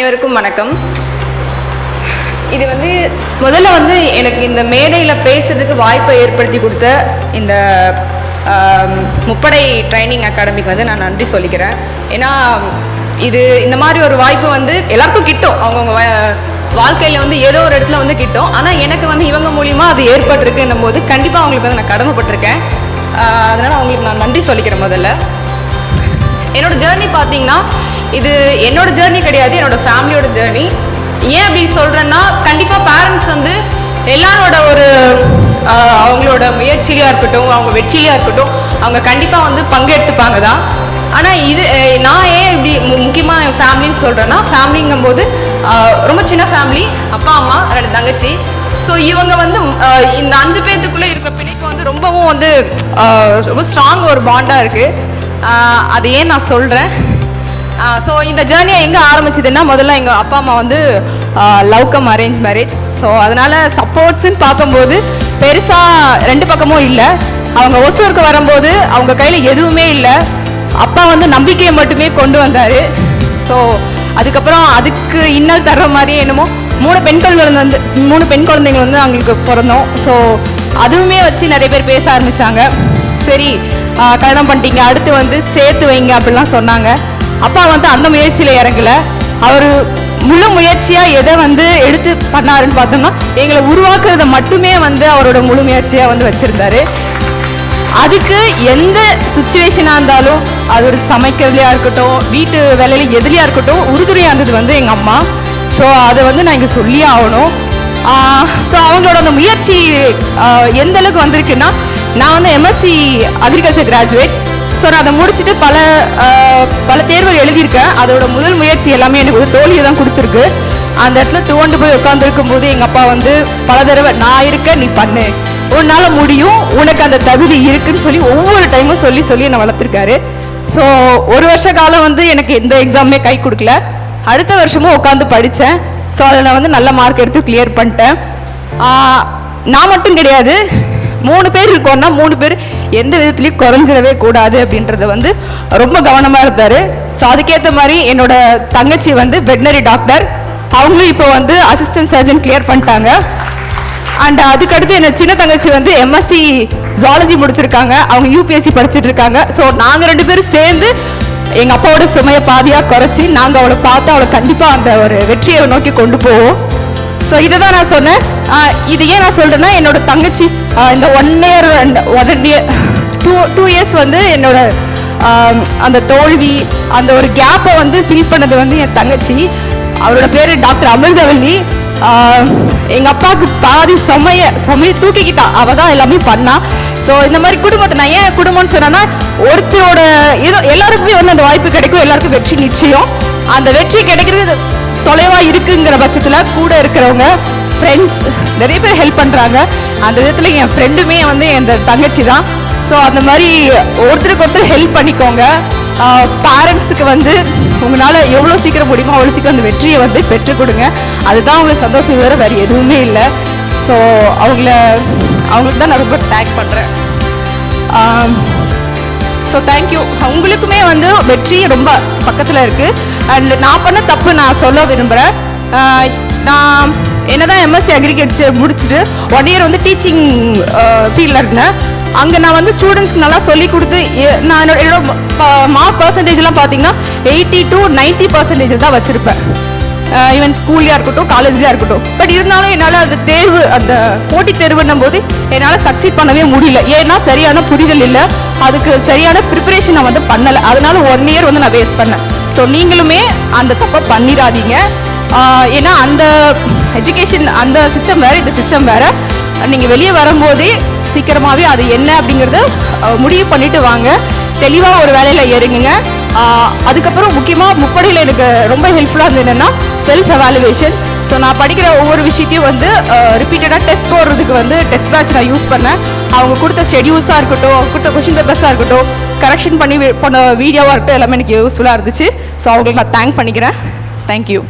அனைவருக்கும் வணக்கம். இது வந்து முதல்ல வந்து எனக்கு இந்த மேடையில் பேசுறதுக்கு வாய்ப்பை ஏற்படுத்தி கொடுத்த இந்த முப்படை ட்ரைனிங் அகாடமிக்கு வந்து நான் நன்றி சொல்லிக்கிறேன். ஏன்னா இது இந்த மாதிரி ஒரு வாய்ப்பு வந்து எல்லாருக்கும் கிட்டும். அவங்கவுங்க வாழ்க்கையில் வந்து ஏதோ ஒரு இடத்துல வந்து கிட்டும். ஆனால் எனக்கு வந்து இவங்க மூலிமா அது ஏற்பட்டிருக்குன்னும் போது கண்டிப்பாக அவங்களுக்கு வந்து நான் கடமைப்பட்டிருக்கேன். அதனால் அவங்களுக்கு நான் நன்றி சொல்லிக்கிறேன் முதல்ல. என்னோட ஜேர்னி பார்த்தீங்கன்னா இது என்னோட ஜேர்னி கிடையாது என்னோட ஃபேமிலியோட ஜேர்னி ஏன் அப்படி சொல்கிறேன்னா கண்டிப்பாக பேரண்ட்ஸ் வந்து எல்லாரோட ஒரு அவங்களோட முயற்சியிலையாக இருக்கட்டும் அவங்க வெற்றிலையாக இருக்கட்டும் அவங்க கண்டிப்பாக வந்து பங்கெடுத்துப்பாங்க தான். ஆனால் இது நான் ஏன் இப்படி முக்கியமாக என் ஃபேமிலின்னு சொல்கிறேன்னா ஃபேமிலிங்கும் போது ரொம்ப சின்ன ஃபேமிலி அப்பா அம்மா ரெண்டு தங்கச்சி. ஸோ இவங்க வந்து இந்த அஞ்சு பேர்த்துக்குள்ளே இருக்க பிணைப்பு வந்து ரொம்பவும் வந்து ரொம்ப ஸ்ட்ராங் ஒரு பாண்டாக இருக்குது அது ஏன் நான் சொல்கிறேன் ஸோ இந்த ஜேர்னியை எங்கே ஆரம்பிச்சதுன்னா முதல்ல எங்கள் அப்பா அம்மா வந்து love cum arrange marriage so அதனால் சப்போர்ட்ஸுன்னு பார்க்கும்போது பெருசாக ரெண்டு பக்கமும் இல்லை. அவங்க ஒசூருக்கு வரும்போது அவங்க கையில் எதுவுமே இல்லை. அப்பா வந்து நம்பிக்கையை மட்டுமே கொண்டு வந்தார். ஸோ அதுக்கப்புறம் அதுக்கு இன்னல் தர்ற மாதிரி என்னமோ மூணு பெண் குழந்தை வந்து மூணு பெண் குழந்தைங்க வந்து அவங்களுக்கு பிறந்தோம். ஸோ அதுவுமே வச்சு நிறைய பேர் பேச ஆரம்பிச்சாங்க. சரி கல்யாணம் பண்ணிட்டீங்க அடுத்து வந்து சேர்த்து வைங்க அப்படிலாம் சொன்னாங்க. அப்பா வந்து அந்த முயற்சியில் இறங்கல. அவர் முழு முயற்சியாக எதை வந்து எடுத்து பண்ணாருன்னு பார்த்தோம்னா எங்களை உருவாக்குறத மட்டுமே வந்து அவரோட முழு முயற்சியாக வந்து வச்சுருந்தாரு. அதுக்கு எந்த சுச்சுவேஷனாக இருந்தாலும் அது ஒரு சமைக்கிறதுலையா இருக்கட்டும் வீட்டு வேலையில எதுலையாக இருக்கட்டும் உறுதுணையாக இருந்தது வந்து எங்கள் அம்மா. ஸோ அதை வந்து நான் இங்கே சொல்லியே ஆகணும். ஸோ அவங்களோட அந்த முயற்சி எந்த அளவுக்கு வந்திருக்குன்னா நான் வந்து எம்எஸ்சி அக்ரிகல்ச்சர் கிராஜுவேட் ஸோ நான் அதை முடிச்சுட்டு பல பல தேர்வுகள் எழுதியிருக்கேன். அதோட முதல் முயற்சி எல்லாமே எனக்கு வந்து தோல்வியை தான் கொடுத்துருக்கு. அந்த இடத்துல துவண்டு போய் உட்காந்துருக்கும் போது எங்கள் அப்பா வந்து பல தடவை நான் இருக்க நீ பண்ணு. உன்னால் முடியும். உனக்கு அந்த தகுதி இருக்குன்னு சொல்லி ஒவ்வொரு டைமும் சொல்லி சொல்லி என்னை வளர்த்துருக்காரு. ஸோ ஒரு வருஷ காலம் வந்து எனக்கு எந்த எக்ஸாமுமே கை கொடுக்கல. அடுத்த வருஷமும் உட்காந்து படித்தேன் ஸோ அதில் நான் வந்து நல்ல மார்க் எடுத்து கிளியர் பண்ணிட்டேன். நான் மட்டும் கிடையாது. மூணு பேர் இருக்கோம்னா மூணு பேர் எந்த விதத்துலையும் குறைஞ்சிடவே கூடாது அப்படின்றத வந்து ரொம்ப கவனமாக இருந்தார் ஸோ அதுக்கேற்ற மாதிரி என்னோட தங்கச்சி வந்து வெட்னரி டாக்டர் அவங்களும் இப்போ வந்து அசிஸ்டன்ட் சர்ஜன் கிளியர் பண்ணிட்டாங்க. அண்ட் அதுக்கடுத்து என்ன சின்ன தங்கச்சி வந்து எம்எஸ்சி ஜுவாலஜி முடிச்சிருக்காங்க. அவங்க யூபிஎஸ்சி படிச்சுட்டு இருக்காங்க. ஸோ நாங்கள் ரெண்டு பேரும் சேர்ந்து எங்கள் அப்பாவோட சுமையை பாதியாக குறைச்சி நாங்கள் அவளை பார்த்து அவளை கண்டிப்பாக அந்த ஒரு வெற்றியை நோக்கி கொண்டு போவோம். ஸோ இதை தான் நான் சொன்னேன். இது ஏன் நான் சொல்கிறேன்னா என்னோட தங்கச்சி இந்த one year one year two two years வந்து என்னோட அந்த தோல்வி அந்த ஒரு கேப்பை வந்து ஃபில் பண்ணது வந்து என் தங்கச்சி. அவரோட பேர் டாக்டர் அமிர்தவல்லி எங்கள் அப்பாவுக்கு பாதி சமைய சமைய தூக்கிக்கிட்டா. அவள் தான் எல்லாமே பண்ணா. ஸோ இந்த மாதிரி குடும்பத்தை நான் ஏன் குடும்பம்னு சொன்னேன்னா ஒருத்தரோட ஏதோ எல்லாருக்குமே வந்து அந்த வாய்ப்பு கிடைக்கும். எல்லாருக்கும் வெற்றி நிச்சயம். அந்த வெற்றி கிடைக்கிறது தொலைவா இருக்குங்கிற பட்சத்தில் கூட இருக்கிறவங்க ஃப்ரெண்ட்ஸ் நிறைய பேர் ஹெல்ப் பண்ணுறாங்க அந்த விதத்தில் என் ஃப்ரெண்டுமே வந்து என் தங்கச்சி தான். ஸோ அந்த மாதிரி ஒருத்தருக்கு ஒருத்தர் ஹெல்ப் பண்ணிக்கோங்க. பேரண்ட்ஸுக்கு வந்து உங்களால் எவ்வளோ சீக்கிரம் முடியுமோ அவ்வளோ சீக்கிரம் அந்த வெற்றியை வந்து பெற்றுக் கொடுங்க. அதுதான் அவங்களுக்கு சந்தோஷம் தவிர வேறு எதுவுமே இல்லை. ஸோ அவங்கள அவங்களுக்கு தான் நான் ரொம்ப தேங்க் பண்ணுறேன் ஸோ தேங்க்யூ உங்களுக்குமே வந்து வெற்றி ரொம்ப பக்கத்தில் இருக்குது அண்ட் நான் பண்ண தப்பு நான் சொல்ல விரும்புகிறேன் நான் என்னதான் எம்எஸ்சி அக்ரிகல்ச்சர் முடிச்சுட்டு ஒன் இயர் வந்து டீச்சிங் ஃபீல்டில் இருந்தேன். அங்கே நான் வந்து ஸ்டூடெண்ட்ஸ்க்கு நல்லா சொல்லி கொடுத்து நான் என்னோட என்னோட மார்க் பர்சன்டேஜ்லாம் பார்த்தீங்கன்னா எயிட்டி டு நைன்ட்டி பர்சன்டேஜ் தான் வச்சுருப்பேன். ஈவன் ஸ்கூல்லையாக இருக்கட்டும் காலேஜ்லையாக இருக்கட்டும். பட் இருந்தாலும் என்னால் அது தேர்வு அந்த போட்டித் தேர்வுன்னும் போது என்னால் சக்சீட் பண்ணவே முடியல. ஏன்னா சரியான புரிதல் இல்லை. அதுக்கு சரியான ப்ரிப்பரேஷன் நான் வந்து பண்ணலை. அதனால ஒன் இயர் வந்து நான் வேஸ்ட் பண்ணேன். ஸோ நீங்களுமே அந்த தப்பை பண்ணிடாதீங்க. ஏன்னா அந்த எஜுகேஷன் அந்த சிஸ்டம் வேறு இந்த சிஸ்டம் வேறு. நீங்கள் வெளியே வரும்போதே சீக்கிரமாகவே அது என்ன அப்படிங்கிறத முடிவு பண்ணிட்டு வாங்க. தெளிவாக ஒரு வேலையில் இறங்குங்க அதுக்கப்புறம் முக்கியமாக முப்படையில் எனக்கு ரொம்ப ஹெல்ப்ஃபுல்லாக இருந்தது என்னென்னா செல்ஃப் எவாலுவேஷன் ஸோ நான் படிக்கிற ஒவ்வொரு விஷயத்தையும் வந்து ரிப்பீட்டடாக டெஸ்ட் போடுறதுக்கு வந்து டெஸ்ட் பேட்ச் நான் யூஸ் பண்ணேன். அவங்க கொடுத்த ஷெடியூல்ஸாக இருக்கட்டும் அவங்க கொடுத்த கொஷின் பேப்பர்ஸாக இருக்கட்டும் கரெக்ஷன் பண்ணி பண்ண வீடியோவாக இருக்கட்டும் எல்லாமே எனக்கு யூஸ்ஃபுல்லாக இருந்துச்சு. ஸோ அவங்களுக்கு நான் தேங்க் பண்ணிக்கிறேன். தேங்க்யூ